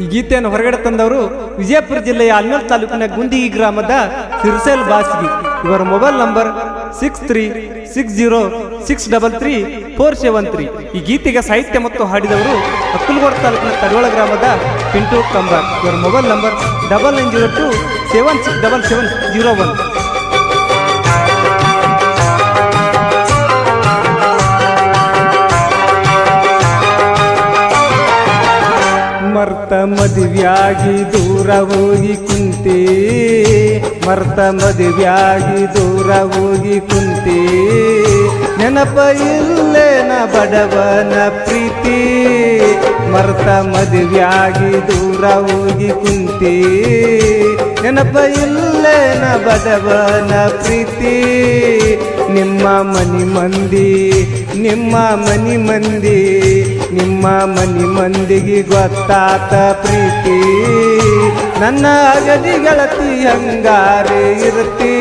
ಈ ಗೀತೆಯನ್ನು ಹೊರಗಡೆ ತಂದವರು ವಿಜಯಪುರ ಜಿಲ್ಲೆಯ ಅಲ್ಮೇಲ್ ತಾಲೂಕಿನ ಗುಂದಿಗಿ ಗ್ರಾಮದ ಸಿರ್ಸೇಲ್ ಬಾಸ್ಗಿ. ಇವರ mobile number six three six zero six double three four seven three. ಈ ಗೀತೆಗೆ ಸಾಹಿತ್ಯ ಮತ್ತು ಹಾಡಿದವರು ಅಕ್ಕಲ್ಗೋಡ್ ತಾಲೂಕಿನ ತಡವಳ ಗ್ರಾಮದ ಪಿಂಟು ಕಂಬರ್ ಇವರ mobile number double nine zero two seven six double seven zero one. ಮರ್ತ ಮದುವೆಯಾಗಿ ದೂರ ಹೋಗಿ ಕುಂತಿ. ಮರ್ತ ಮದುವೆಯಾಗಿ ದೂರ ಹೋಗಿ ಕುಂತಿ. ನೆನಪ ಇಲ್ಲೇನ ಬಡವನ ಪ್ರೀತಿ. ಮರ್ತ ಮದುವೆಯಾಗಿ ದೂರ ಹೋಗಿ ಕುಂತಿ. ನೆನಪ ಇಲ್ಲೇನ ಬಡವನ ಪ್ರೀತಿ. ನಿಮ್ಮ ಮನಿ ಮಂದಿ, ನಿಮ್ಮ ಮನಿ ಮಂದಿ, ನಿಮ್ಮ ಮನಿ ಮಂದಿಗೆ ಗೊತ್ತಾತ ಪ್ರೀತಿ. ನನ್ನ ಅಗದಿ ಗೆಳತಿ ಹಂಗಾರೆ ಇರ್ತಿ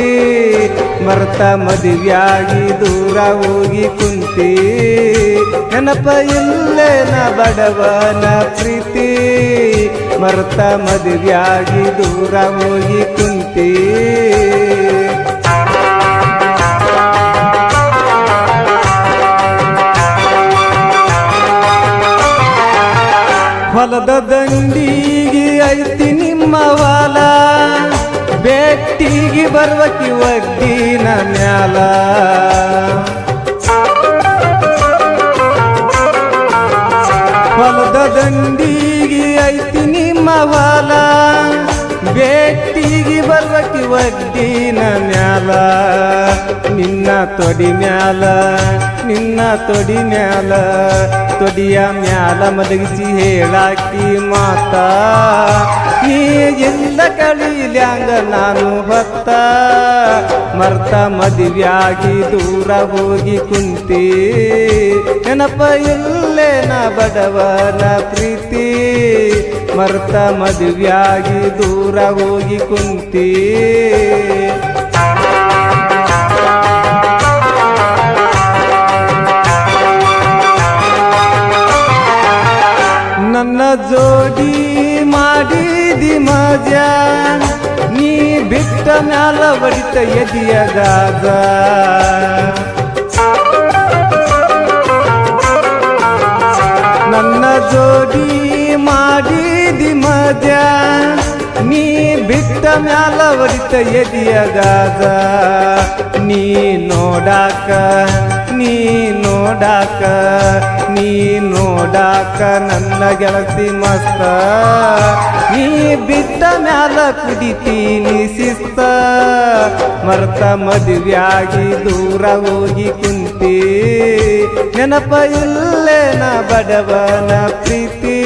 ಮರ್ತ ಮದುವೆಯಾಗಿ ದೂರ ಹೋಗಿ ಕುಂತಿ. ನೆನಪ ಇಲ್ಲೇನ ಬಡವನ ಪ್ರೀತಿ. ಮರ್ತ ಮದುವೆಯಾಗಿ ದೂರ ಹೋಗಿ ಕುಂತಿ. ಹೊಲದ ದಂಡಿಗೆ ಬೆಟ್ಟಿಗೆ ಬರ್ವಕಿ ಒಡ್ಡಿನ ಮ್ಯಾಲ. ಹೊಲದ ದಂಡಿಗೆ ಐತಿ ನಿಮ್ಮ ಹೊಲ ಬೆಟ್ಟಿಗೆ ಬರ್ವಕಿ ಒಡ್ಡಿನ ಮ್ಯಾಲ. ನಿನ್ನ ತೊಡಿ ಮ್ಯಾಲ. ನಿನ್ನ ತೊಡಿ ಮ್ಯಾಲ, ತೊಡಿಯ ಮ್ಯಾಲ ಮಲಗಿಸಿ ಹೇಳಾಕಿ ಮಾತಾ. ನೀ ಎಲ್ಲ ಕಳೀಲ್ಯಾಂಗ ನಾನು ಭತ್ತ ಮರ್ತ ಮದುವೆಯಾಗಿ ದೂರ ಹೋಗಿ ಕುಂತಿ. ನೆನಪ ಇಲ್ಲೇನ ಬಡವನ ಪ್ರೀತಿ, ಮರ್ತ ಮದುವೆಯಾಗಿ ದೂರ ಹೋಗಿ ಕುಂತಿ. ಜೋಡಿ ಮಾಡಿದಿ ಮಜಾ, ನೀ ಬಿಟ್ಟ ಮ್ಯಾಲ ಬಡಿತ ಎದಿಯ ನನ್ನ ಜೋಡಿ ಮಾಡಿದಿ ಮಜಾ, ನೀ ಬಿಟ್ಟ ಮ್ಯಾಲ ಬಡಿತ ಎದಿಯ ನೀ ನೋಡಾಕ ನೀ ನೋಡಾಕ ನೀ ನೋಡಾಕ ನನ್ನ ಗೆಳತಿ ಮಸ್ತ. ನೀ ಬಿಟ್ಟ ಮ್ಯಾಲ ಕುಡಿತೀನಿ ಶಿಸ್ತ. ಮರ್ತ ಮದುವೆಯಾಗಿ ದೂರ ಹೋಗಿ ಕುಂತಿ. ನೆನಪ ಇಲ್ಲೇನ ಬಡವನ ಪ್ರೀತಿ.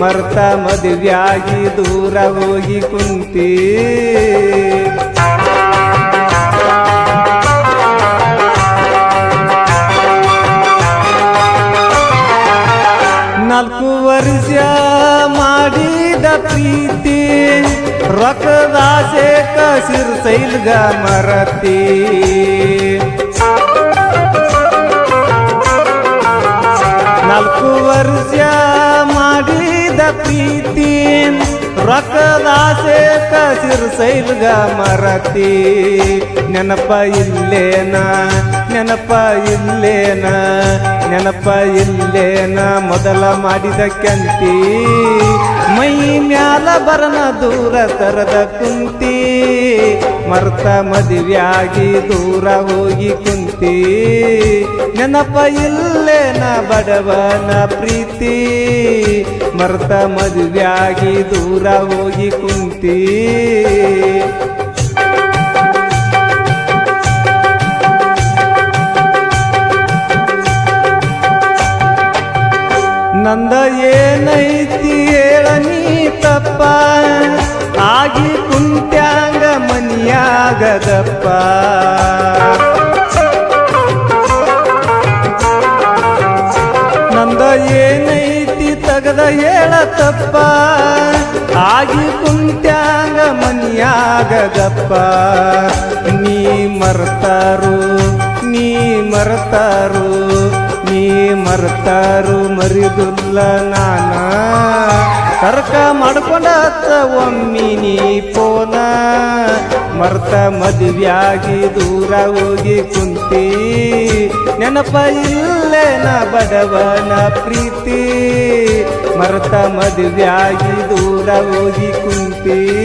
ಮರ್ತ ಮದುವೆಯಾಗಿ ದೂರ ಹೋಗಿ ಕುಂತಿ. ಕಸಿರ್ ಸೈಲ್ಗ ಮರತಿ. ನಾಲ್ಕು ವರ್ಷ ಮಾಡಿದ ಪ್ರೀತಿ ರೊಕ್ಕದಾಸೆ ಕಸಿರ್ ಸೈಲ್ಗ ಮರತಿ. ನೆನಪ ಇಲ್ಲೇನ ನೆನಪ ಇಲ್ಲೇನ ನೆನಪ ಇಲ್ಲೇನ ಮೊದಲ ಮಾಡಿದ ಕೆಂತಿ ಮೈ ಮ್ಯಾಲ ಬರನ ದೂರ ತರದ ಕುಂತಿ. ಮರ್ತ ಮದುವೆಯಾಗಿ ದೂರ ಹೋಗಿ ಕುಂತಿ. ನೆನಪ ಇಲ್ಲೇನ ಬಡವನ ಪ್ರೀತಿ. ಮರ್ತ ಮದುವೆಯಾಗಿ ದೂರ ಹೋಗಿ ಕುಂತಿ. ನಂದ ಏನೈತಿ ಹೇಳ ನೀ ತಪ್ಪ. ಆಗಿ ಕುಂತ್ಯಾಂಗ ಮನಿಯಾಗದಪ್ಪ. ತಗದ ಹೇಳ ತಪ್ಪ ಆಗಿ ಕುಂತ್ಯಾಂಗ ಮನಿಯಾಗದಪ್ಪ. ನೀ ಮರ್ತಾರು ನೀ ಮರ್ತಾರು. ಮರ್ತಾರು ಮರಿದುಲ್ಲ ನಾನ. ತರ್ಕ ಮಾಡ್ಕೊಂಡತ್ತ ಒಮ್ಮಿ ನೀ ಪೋನ. ಮರ್ತ ಮದುವೆಯಾಗಿ ದೂರ ಹೋಗಿ ಕುಂತಿ. ನೆನಪ ಇಲ್ಲೇನ ಬಡವನ ಪ್ರೀತಿ. ಮರ್ತ ಮದುವೆಯಾಗಿ ದೂರ ಹೋಗಿ ಕುಂತಿ.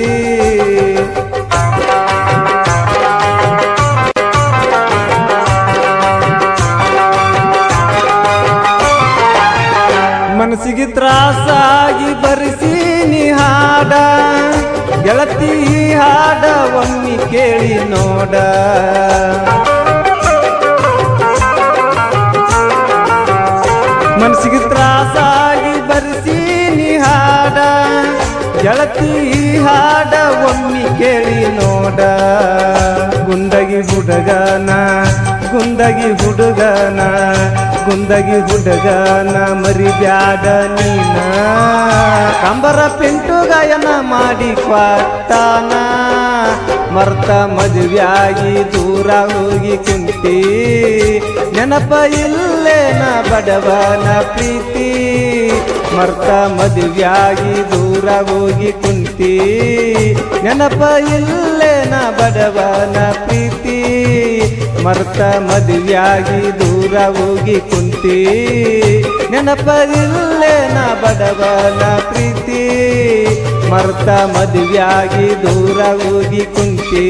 ಗೆಳತಿ ಹಾಡ ಒಮ್ಮಿ ಕೇಳಿ ನೋಡ. ಮನಸ್ಸಿಗೆ ತ್ರಾಸಾಗಿ ಬರಿಸೀನಿ ಹಾಡ. ಗೆಳತಿ ಹಾಡ ಒಮ್ಮಿ ಕೇಳಿ ನೋಡ. ಗುಂಡಗಿ ಹುಡುಗನ ಗುಂಡಗಿ ಹುಡುಗನ, ಗುಂದಗಿ ಹುಡುಗನ ಮರಿಬ್ಯಾಡ ನೀನ. ಕಂಬರ ಪಿಂಟು ಗಾಯನ ಮಾಡಿ ಕ್ವಾಟಾನ, ಮರ್ತ ಮದುವೆಯಾಗಿ ದೂರ ಹೋಗಿ ಕುಂತಿ. ನೆನಪ ಇಲ್ಲೇನ ಬಡವನ ಪ್ರೀತಿ, ಮರ್ತ ಮದುವೆಯಾಗಿ ದೂರ ಹೋಗಿ ಕುಂತಿ. ನೆನಪ ಇಲ್ಲೇನ ಬಡವನ ಪ್ರೀತಿ. ಮರ್ತ ಮದುವೆಯಾಗಿ ದೂರ ಹೋಗಿ ಕುಂತಿ. ನೆನಪದಿಲ್ಲೇ ನಾ ಬಡವನ ಪ್ರೀತಿ. ಮರ್ತ ಮದುವೆಯಾಗಿ ದೂರ ಹೋಗಿ ಕುಂತಿ.